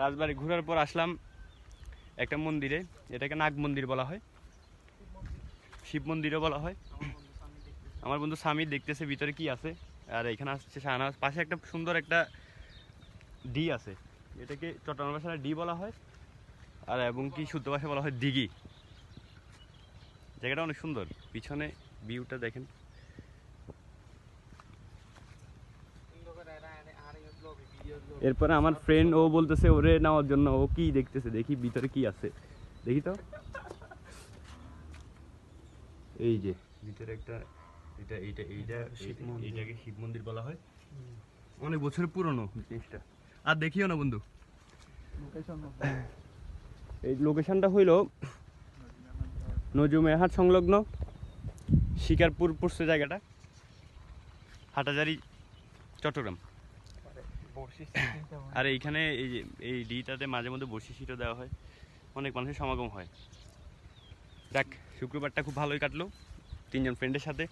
রাজবাড়ি ঘোরার পর আসলাম একটা মন্দিরে, এটাকে নাগ মন্দির বলা হয়। শিব মন্দিরও বলা হয়। আমার বন্ধু স্বামী দেখতেছে ভিতরে কি আছে, আর এখানে আসছে শাহনাজ। পাশে একটা সুন্দর একটা ডি আছে, এটাকে চট্টগ্রাম ভাষায় ডি বলা হয়, আর এবং কি শুদ্ধ ভাষায় বলা হয় দিঘি। জায়গাটা অনেক সুন্দর, পিছনে ভিউটা দেখেন। এরপরে আমার ফ্রেন্ড ও বলতেছে ওরে নেওয়ার জন্য। ও কি দেখতেছে? দেখি ভিতরে কি আছে। দেখি তো। এই যে ভিতরে একটা এটা এইটা এইটা শিব মন্দির। এইটাকে শিব মন্দির বলা হয়। অনেক বছরের পুরনো জিনিসটা। আর দেখিও না বন্ধু। এই লোকেশনটা হইল নজুমেহাট সংলগ্ন শিকারপুর পড়ছে জায়গাটা হাটাজারি চট্টগ্রাম। আর এইখানে এই যে এই ডিটাতে মাঝে মধ্যে বসি সিটও দেওয়া হয়। অনেক মানুষের সমাগম হয়। দেখ শুক্রবারটা খুব ভালোই কাটলো। তিনজন ফ্রেন্ডের সাথে।